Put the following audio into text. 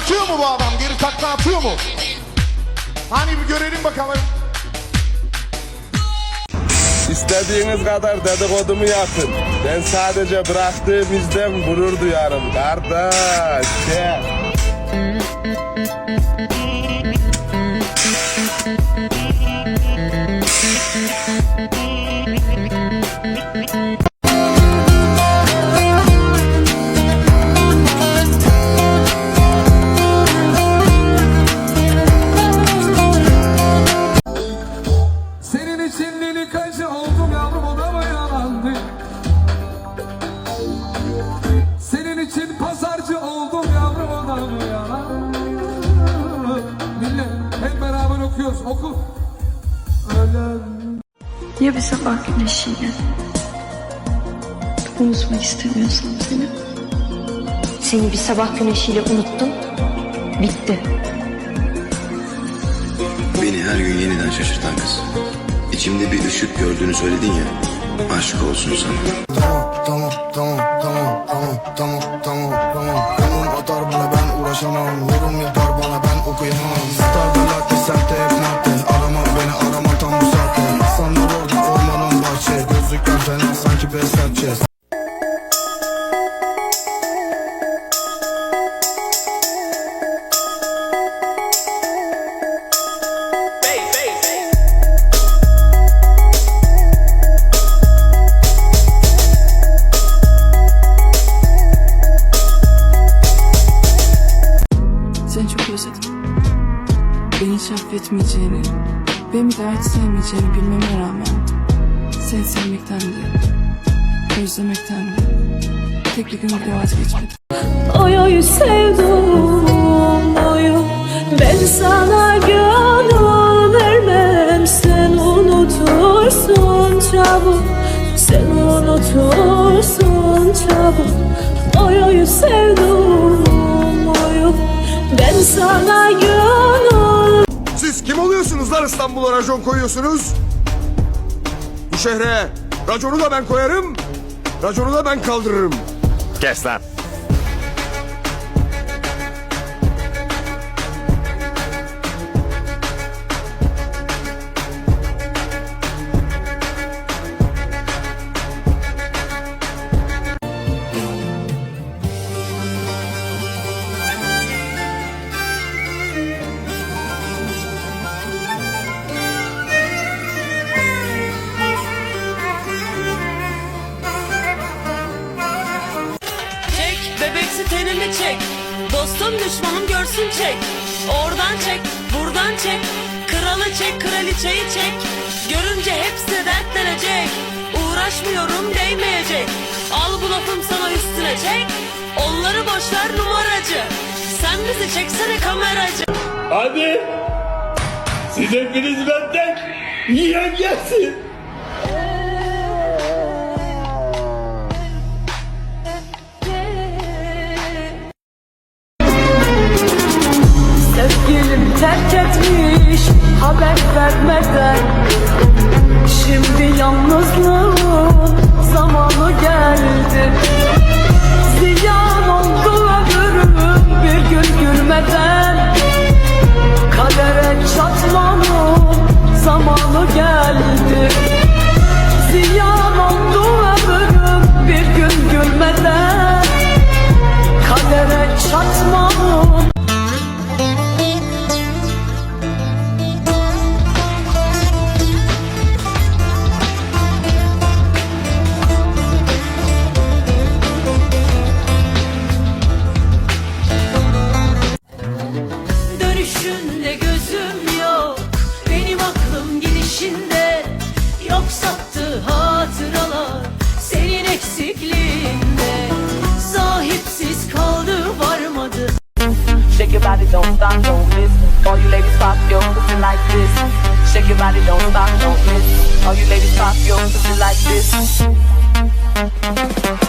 Atıyor mu bu adam? Geri takla atıyor mu? Hani bir görelim bakalım. İstediğiniz kadar dedikodumu yapın. Ben sadece bıraktığım izden gurur duyarım kardeş. Gel. Ya bir sabah güneşiyle unutmak istemiyorsam seni. Seni bir sabah güneşiyle unuttum. Bitti. Beni her gün yeniden şaşırtan kız. İçimde bir ışık gördüğünü söyledin ya. Aşk olsun sana. Tamam tamam tamam tamam tamam tamam tamam Konum atar bana ben uğraşamam Yorum yapar sanki Besatçe Seni çok özledim. Beni hiç affetmeyeceğini, beni de hiç sevmeyeceğini bilmeme rağmen seni sevmekten de, özlemekten tek bir gün bile vazgeçmedim. Oy oy sevdum oyu Ben sana gönül vermem Sen unutursun çabuk. Sen unutursun çabuk. Oy oy sevdum oyu Ben sana gönül Siz kim oluyorsunuz lan İstanbul'a racon koyuyorsunuz? Bu şehre raconu da ben koyarım, raconu da ben kaldırırım. Kes lan. Çek. Dostum düşmanım görsün çek. Oradan çek buradan çek. Kralı çek kraliçeyi çek. Görünce hepsi dertlenecek. Uğraşmıyorum değmeyecek. Al bu lafım sana üstüne çek. Onları boşver numaracı. Sen bizi çeksene kameracı. Hadi. Siz hepiniz benden yiyen gelsin. back my gun Thank you.